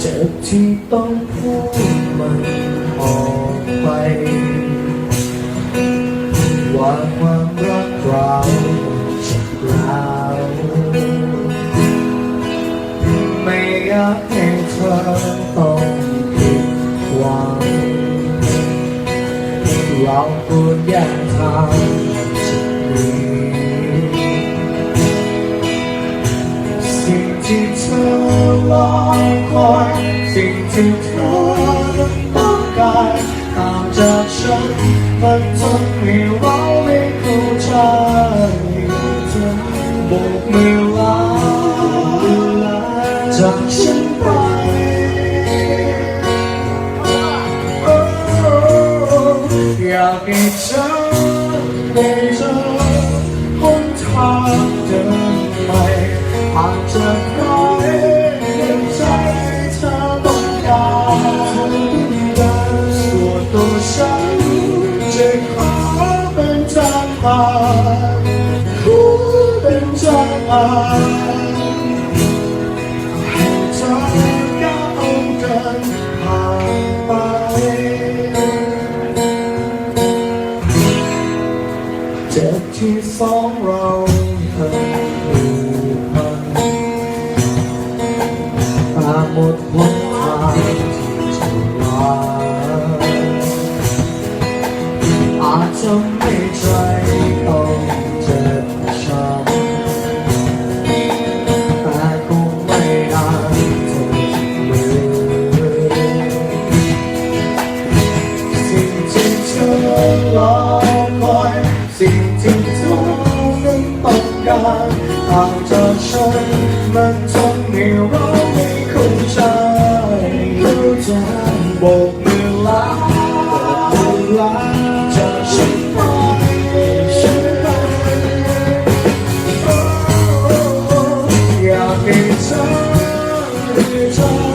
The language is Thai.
เจ็บที่ต้องพูดมันออกไป ว่าความรักเราจะลาวไม่อยากให้เธอต้องผิดหวังเราควรแยกทางจากนี้สิ่งที่เธอรอ อยสิ่งที่เธอต้องการตามจากฉันมันทำให้เราไม่เข้าใจถึงโบกมือลาจากฉันไปอยากให้เธอได้เจอ เป็นทางผ่านให้เธอก้าวเดินผ่านไปเจ็บที่สองเราเคยผูกพันตาหมดหนทางที่จะลาอาจจะ รอคอยสิ่งที่เธอนั้นต้องการตามจากฉันมันทำให้เราไม่เข้าใจเข้าใจโบกมือลาโบกมือลาจากฉันไปฉันไปอยากให้เธอได้เจอ